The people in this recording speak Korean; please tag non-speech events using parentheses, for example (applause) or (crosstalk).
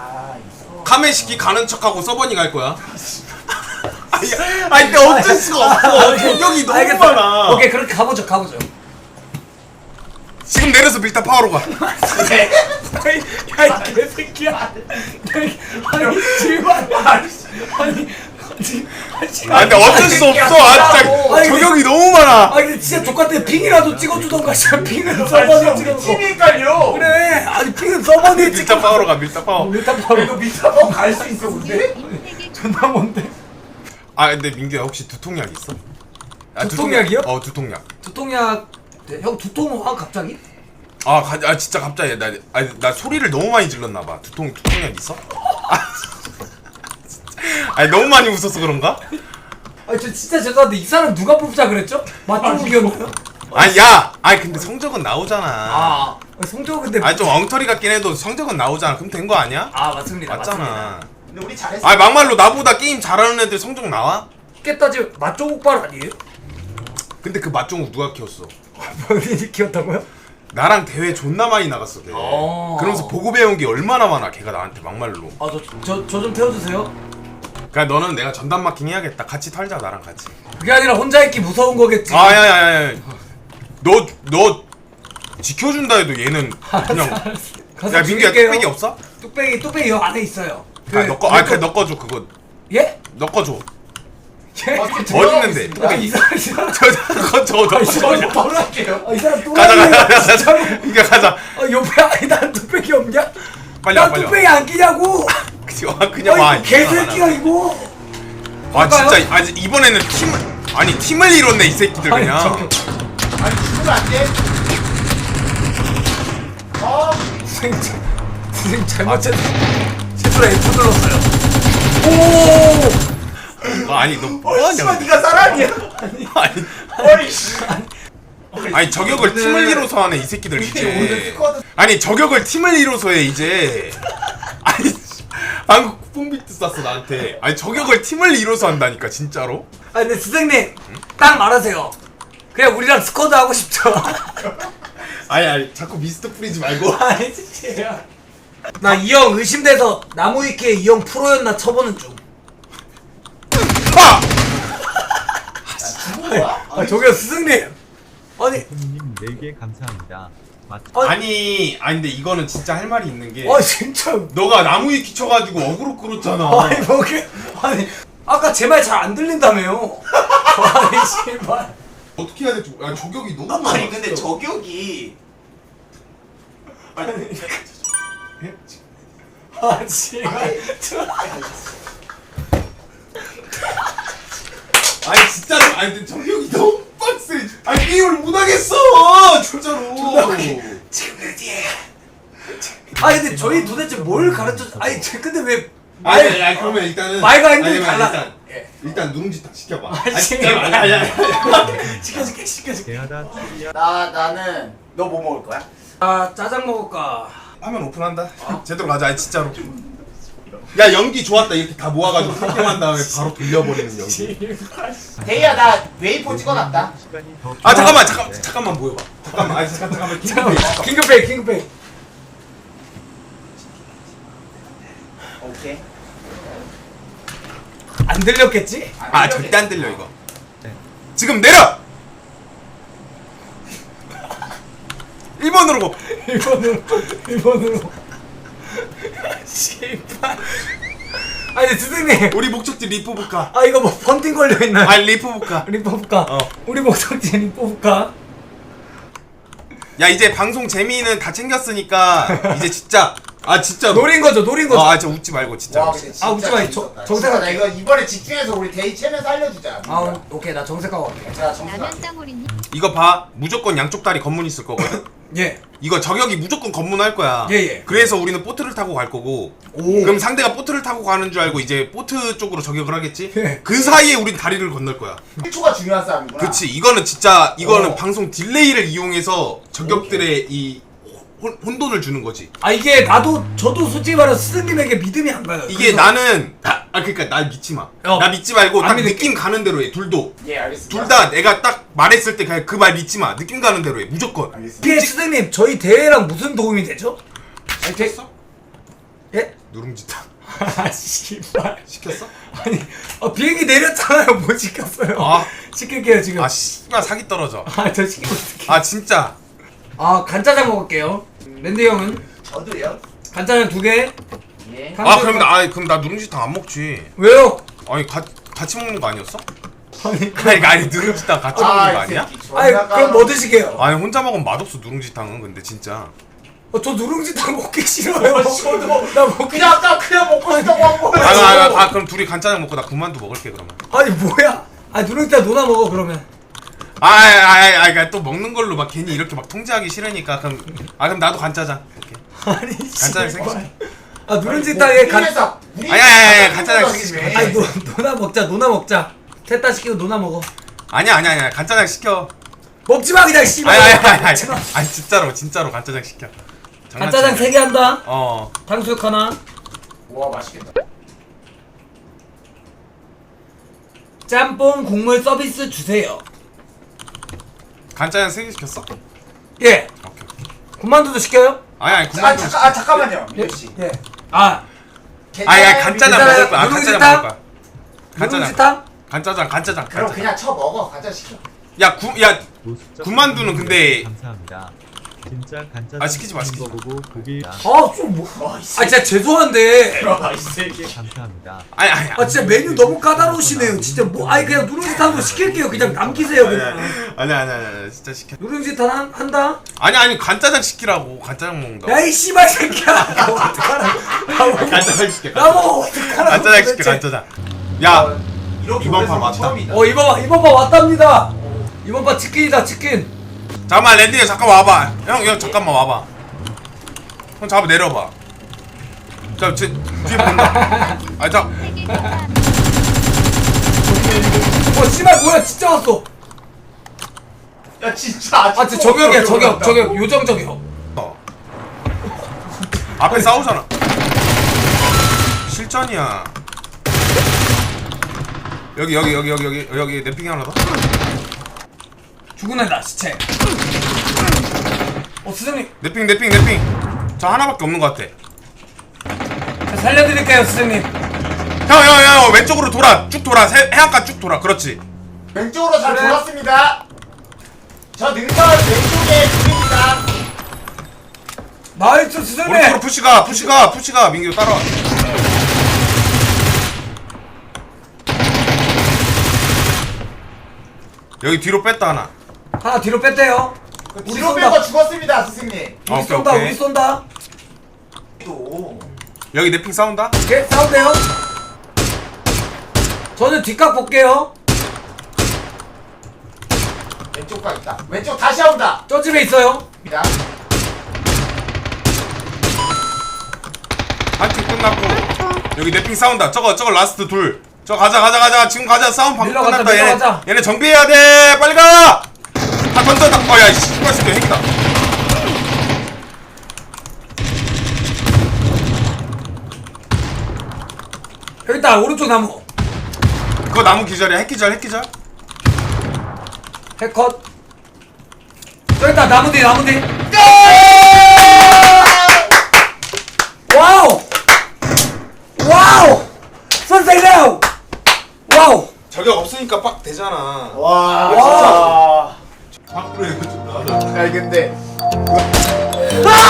아. 카메시키 가는 척하고 서버니 갈 거야. (laughs) 아니, 아니 근데 어쩔 수가 없어. 공격이 너무 알겠어. 많아. 오케이 그렇게 가보죠 가보죠 지금 내려서 밀타 파워로 가. (laughs) 야이 개새끼야 아니 제발 아니 아니 아 근데 어쩔 수 없어. 아 진짜 아니, 저격이 너무 많아. 아니 근데 진짜 족같아 핑이라도 찍어주던가 진짜 핑은 아니 서버니 찍어줘 팀이니까요. 그래 아니 핑은 서버니 밀타 찍어 파워로 가. 밀타 파워. 일단 바로 이거 미사범 갈수 있어 근데? 존나 뭔데 아 근데 민규야 혹시 두통약 있어? 아, 두통약이요? 어 두통약. 두통약 네, 형 두통 와 갑자기? 아, 가, 아 진짜 갑자기 나, 아, 나 소리를 너무 많이 질렀나 봐. 두통 두통약 있어? 아, (laughs) 아니 너무 많이 웃어서 그런가? 아니 저 진짜 죄송한데 이 사람 누가 뽑자 그랬죠? 맞종욱이었나요? 아니 야, 아니 근데 성적은 나오잖아. 아 성적 근데 아니 좀 엉터리 같긴 해도 성적은 나오잖아. 그럼 된 거 아니야? 아 맞습니다 맞습니다 맞잖아. 근데 우리 잘했어. 아 막말로 나보다 게임 잘하는 애들 성적 나와? 따지면 맞종욱발 아니에요? 근데 그 맛종욱 누가 키웠어? 본인이 (laughs) 키웠다고요? 나랑 대회 존나 많이 나갔어 걔. 어. 그러면서 보고 배운 게 얼마나 많아 걔가 나한테 막말로. 아저 저 저 좀 태워주세요 그러니까 너는 내가 전담 마킹 해야겠다. 같이 털자 나랑 같이. 그게 아니라 혼자 있기 무서운 거겠지 아야야야. 너너 지켜준다 해도 얘는 그냥. (laughs) 가서 야 민규야 죽일게요. 뚝배기 없어? 뚝배기 뚝배기 여 안에 있어요 아 너꺼 아 그래 너꺼 줘 그거 예? 너꺼 줘. 예? 아, 어디 들어가고 있는데? 있습니다. 아, 이 사람 이 사람 (laughs) 저 저거 저거 아니, 저거. 저거 바로 할게요. 아, 이 사람 또 가자 가자 가자 가자. 그러니까 가자. 아 옆에 아니 난 뚝배기 없냐? 빨리 와 난 빨리 와. 뚝배기 안 끼냐고 와 그냥 와. 아 이거 아 진짜 아 이번에는 팀을 아니 팀을 이뤘네 이 새끼들 아니, 그냥. 저기. 아니 죽으면 안 돼. 아 선생님 자- 선생님 잘못했어 실수로 F 눌렀어요 오 아, 아니 너 어, 뭐하냐? 씨발 네가 사람이야. 아니 어이 씨. 아니 저격을 팀을 이뤄서 하네 이 새끼들 오늘 이제. 스쿼드 아니 저격을 팀을 이뤄서 해 이제. 아니 방금 쿠폰 비트 쐈어 나한테. 아니 저격을 팀을 이뤄서 한다니까 진짜로. 아 근데 선생님 딱 말하세요 그냥 우리랑 스쿼드 하고 싶죠 (laughs) 아니 아니 자꾸 미스트 뿌리지 말고. (laughs) 아니 진짜야 나이 형 의심돼서 나무 위키에 이 형 프로였나 쳐보는 중 아! 죽은 거야? 아 저기요 스승님 아니 님 4개 감사합니다. 맞 아니. 아니 근데 이거는 진짜 할 말이 있는 게. 아 진짜. 너가 나무 위키 쳐가지고 어그로 끌었잖아. (laughs) 아니 뭐게? 아니 아까 제 말 잘 안 들린다며요. (laughs) 아니 씨발. 어떻게 해야 될지 아 저격이 너무 많아. 아니 근데 저격이. 아니 아 씨발. 아니 진짜로. 아니 근데 저격이 너무 빡세. 아니 게임을 못 하겠어 (laughs) 진짜로. (laughs) 지금 내 뒤에 아니 근데 저희 도대체 뭘 가르쳐 아니 저 근데 왜 아니, 말- 아니, 아니 그러면 일단은 말과 행동이 아니, 달라. 일단, 예. 일단 누룽지 딱 시켜봐. 아, 진짜. 아니 아니 아니. (laughs) 시켜줄게 시켜줄게 대하다 나 나는 너 뭐 먹을 거야? 아 짜장 먹을까 화면 오픈한다. 제대로 가자. 아니 진짜로. 야 연기 좋았다 이렇게 다 모아가지고 설명한 다음에 바로 돌려버리는 연기. (laughs) 대희야 나 웨이포 찍어놨다. 아 잠깐만 잠깐 잠깐만 모여봐. 잠깐만 아니 잠깐 잠깐만 잠깐만 잠깐만. 킹크페이 킹크페이 오케이. 안 들렸겠지? 아 절대 안 들려 이거. 지금 내려. 1번으로 고. 1번으로 1번으로 씨발 아니 선생님 우리 목적지 리포브카. 아 이거 뭐 펀딩 걸려 있나 아 리포브카. 리포브카 어. 우리 목적지 리포브카 야 이제 방송 재미는 다 챙겼으니까 이제 진짜 아 진짜 노린 거죠 노린 거죠 아 진짜 웃지 말고 진짜. 와 근데 진짜 아, 웃지 마. 재밌었다. 정- 정세가- 진짜 나 이거 이번에 집중해서 우리 데이 채면서 알려주자. 아 오- 오케이 나 정색하고 갈게 자 정수가. 라면 땅오리님 이거 봐 무조건 양쪽 다리 검문 있을 거거든. 예 이거 저격이 무조건 검문할 거야. 예, 예. 그래서 우리는 보트를 타고 갈 거고. 오. 그럼 상대가 보트를 타고 가는 줄 알고 이제 보트 쪽으로 저격을 하겠지. 예. 그 사이에 우린 다리를 건널 거야. 1초가 중요한 싸움이구나. 그렇지. 이거는 진짜 이거는 어. 방송 딜레이를 이용해서 저격들의 이 혼, 혼돈을 주는 거지. 아 이게 나도 저도 솔직히 말해서 스승님에게 믿음이 안 가요 이게 그래서- 나는 아, 아 그러니까 날 믿지 마. 어. 나 믿지 말고 안 딱 믿을게. 느낌 가는 대로 해. 둘도. 예 알겠습니다. 둘 다 내가 딱 말했을 때 그냥 그 말 믿지 마. 느낌 가는 대로 해. 무조건. 알겠습니다. 이게 스승님 저희 대회랑 무슨 도움이 되죠? 됐어? 예? 누룽지탕 (laughs) 아 씨발 시켰어? 아니 어, 비행기 내렸잖아요 못 시켰어요 아. 시킬게요 지금 아 씨발 사기 떨어져 아저 시키면 어떡해 아 진짜 아 간짜장 먹을게요 랜드 형은 저도요. 간짜장 두 개 예. 아 그럼 나 아, 그럼 나 누룽지탕 안 먹지 왜요? 아니 가, 같이 먹는 거 아니었어? 아니 (laughs) 아니 아니 누룽지탕 같이 먹는 거 아, 이 아니야? 아니 그럼 뭐 드시게요? 아니 혼자 먹으면 맛없어 누룽지탕은 근데 진짜 어, 저 누룽지탕 먹기 싫어요 어, 저도 나 먹기 그냥 아까 그냥 먹고 싶다고 한 거야. 아, 아, 아, 아 그럼 둘이 간짜장 먹고 나 군만두 먹을게 그러면 아니 뭐야 아 누룽지탕 노나 먹어 그러면 아아아 그러니까 또 먹는 걸로 막 괜히 이렇게 막 통제하기 싫으니까 그럼 아 그럼 나도 간짜장 오케이 아니 간짜장. 생겼어 아 누룽지탕에 간 우리에서 우리 아니, 아니, 아니, 간짜장 시키지, 아니 노, 노나 먹자 노나 먹자. 셋다 시키고 노나 먹어. 아니야 아니야 아니야. 간짜장 시켜. 먹지 마 그냥 씨발. 아니 아니 아니 마. 아니. 아니 진짜로 진짜로 간짜장 시켜. 간짜장 장난치네. 3개 한다. 어. 탕수육 하나. 와 맛있겠다. 짬뽕 국물 서비스 주세요 간짜장 3개 시켰어? 예 오케이 군만두도 시켜요? 아니 아니 아 군만두 잠깐 아 잠깐만요. 민호 씨. 예. 아 아니 아니 간짜장 괜찮아요. 먹을 거야 아, 간짜장 누룽지탕? 먹을 거야 간짜장 누룽지탕? 간짜장 간짜장 그럼 간짜장 그냥 쳐 먹어. 가자 시켜. 야 구야 노숙자 군만두는 근데- 감사합니다. 진짜 간짜장 아, 시키지 마, 시키지 거 보고 고기 아좀 뭐... 아 새끼. 진짜 죄송한데. 와, 이 새끼. 감사합니다. 아니 아니 아 진짜 메뉴 너무 까다로우시네요. 진짜 뭐 아니 그냥 누룽지탕도 시킬게요. 그냥 남기세요 그냥. 아니 아니 아니 아니 진짜 시켜. 누룽지탕 한, 한다? 아니 아니 간짜장 시키라고. 간짜장 먹는다 야이 씨발 새끼야. 나 어떡하라 간짜장 시켜. 나 먹어 어떡하라 간짜장 시켜 간짜장. 야 이렇게 이번 판 왔다. 처음이다. 어 이번 봐 이번 봐 왔답니다. 이번 봐 치킨이다 치킨 잠깐만 랜디 잠깐 와봐 형 형 잠깐만 와봐 형 잠깐 내려봐 자 제, 뒤에 본다 아자 어 씨발 뭐야 진짜 왔어 야 진짜. 아 진짜 저격이야 저격 저격 요정 저격 어. 앞에 싸우잖아 실전이야 여기 여기 여기 여기 여기 여기 내 핑이 하나 더 죽은 애다 시체 어 스승님. 내핑 내핑 내 핑. 저 하나밖에 없는 것 같아. 자, 살려드릴게요 스승님? 형형형 왼쪽으로 돌아. 쭉 돌아. 세, 해안가 쭉 돌아. 그렇지. 왼쪽으로 잘 그래. 돌았습니다. 저 능선 왼쪽에 둘입니다. 나이스 스승님. 오른쪽으로 푸시가 푸시가 푸시가. 민규 따라와. 여기 뒤로 뺐다 하나 하나 뒤로 뺐대요 그 우리 뒤로 쏜다. 뺀거 죽었습니다, 스승님. 우리 오케이, 쏜다 오케이. 우리 쏜다 또. 여기 내핑 싸운다 오케이 싸운대요 저는 뒷각 볼게요 왼쪽 가 있다. 왼쪽 다시 온다. 저 집에 있어요 입니다. 한팀 끝났고 여기 내핑 싸운다 저거 저거 라스트 둘 저거 가자 가자 가자 지금 가자 싸움 방금 밀러 가자, 끝났다 밀러 얘네 가자. 얘네 정비해야 돼 빨리 가 다 던져 다 어야 씨발 새끼 핵이다. 여기 있다 오른쪽 나무. 그거 나무 기절이야. 핵 기절 핵 기절. 해컷. 저기 있다 나무 뒤 나무 뒤. 와우! 와우! 선생님! 와우! 저격 없으니까 빡 되잖아. 와, 와. 야, 근데. 아!